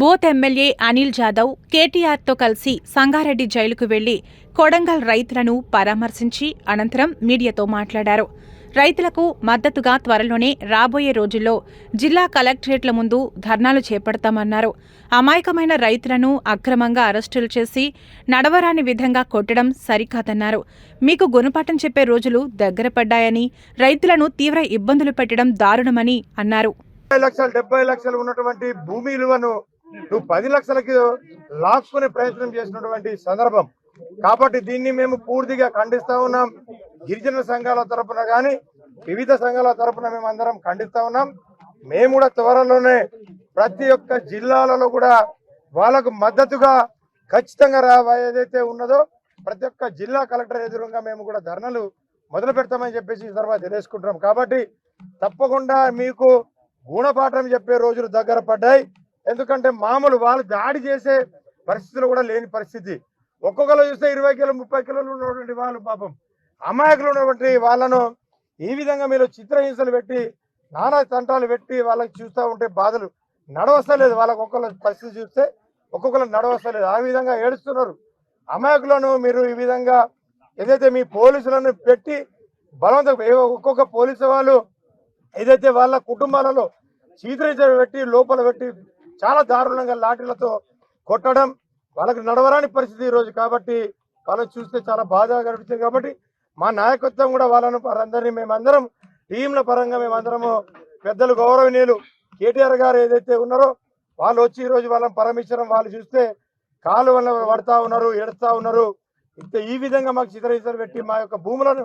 Booth MLA Anil Jadhav కేటీఆర్తో కలిసి సంగారెడ్డి జైలుకు వెళ్ళి కొడంగల్ రైతులను పరామర్శించి అనంతరం మీడియాతో మాట్లాడారు. రైతులకు మద్దతుగా త్వరలోనే రాబోయే రోజుల్లో జిల్లా కలెక్టరేట్ల ముందు ధర్నాలు చేపడతామన్నారు. అమాయకమైన రైతులను అక్రమంగా అరెస్టులు చేసి నడవరాని విధంగా కొట్టడం సరికాదన్నారు. మీకు గుణపాఠం చెప్పే రోజులు దగ్గర పడ్డాయని రైతులను తీవ్ర ఇబ్బందులు పెట్టడం దారుణమని అన్నారు. లక్షలు డెబ్బై లక్షలు ఉన్నటువంటి భూమి విలువను నువ్వు పది లక్షలకి లాక్కునే ప్రయత్నం చేసినటువంటి సందర్భం. కాబట్టి దీన్ని మేము పూర్తిగా ఖండిస్తా ఉన్నాం. గిరిజన సంఘాల తరపున కానీ వివిధ సంఘాల తరపున మేము అందరం ఖండిస్తా ఉన్నాం. మేము కూడా త్వరలోనే ప్రతి ఒక్క జిల్లాలలో కూడా వాళ్ళకు మద్దతుగా ఖచ్చితంగా రా ఏదైతే ఉన్నదో ప్రతి ఒక్క జిల్లా కలెక్టర్ ఎదురుగా మేము కూడా ధర్నలు మొదలు పెడతామని చెప్పేసి ఈ తర్వాత తెలియజేసుకుంటున్నాం. కాబట్టి తప్పకుండా మీకు గుణపాఠం చెప్పే రోజులు దగ్గర పడ్డాయి. ఎందుకంటే మామూలు వాళ్ళు దాడి చేసే పరిస్థితులు కూడా లేని పరిస్థితి. ఒక్కొక్కరు చూస్తే ఇరవై కిలో ముప్పై కిలోలు ఉన్నటువంటి వాళ్ళు పాపం. అమాయకులు ఉన్నటువంటి వాళ్ళను ఈ విధంగా మీరు చిత్రహింసలు పెట్టి నానా తంటాలు పెట్టి వాళ్ళకి చూస్తూ ఉంటే బాధలు. నడవస్తలేదు వాళ్ళకి ఒక్కొక్కరు పరిస్థితి చూస్తే ఒక్కొక్కరు నడవస్తలేదు. ఆ విధంగా ఏడుస్తున్నారు. అమాయకులను మీరు ఈ విధంగా ఏదైతే మీ పోలీసులను పెట్టి బలవంతం ఒక్కొక్క పోలీసు వాళ్ళు ఏదైతే వాళ్ళ కుటుంబాలలో చీదరించడం పెట్టి లోపల పెట్టి చాలా దారుణంగా లాఠీలతో కొట్టడం వాళ్ళకి నడవరాని పరిస్థితి ఈ రోజు కాబట్టి వాళ్ళని చూస్తే చాలా బాధ కనిపిస్తుంది కాబట్టి మా నాయకత్వం కూడా వాళ్ళను వారందరినీ మేమందరం టీంల పరంగా మేమందరము పెద్దలు గౌరవనీయులు. కేటీఆర్ గారు ఏదైతే ఉన్నారో వాళ్ళు వచ్చి ఈ రోజు వాళ్ళని పరమించడం వాళ్ళు చూస్తే కాలు వల్ల పడతా ఉన్నారు ఎడుతూ ఉన్నారు. ఇంత ఈ విధంగా మాకు చిత్రహింసలు పెట్టి మా యొక్క భూములను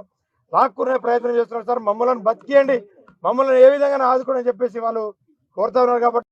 లాక్కునే ప్రయత్నం చేస్తున్నారు. సార్ మమ్మల్ని బతికేయండి. మమ్మల్ని ఏ విధంగా ఆదుకోండి చెప్పేసి వాళ్ళు కోరుతా ఉన్నారు కాబట్టి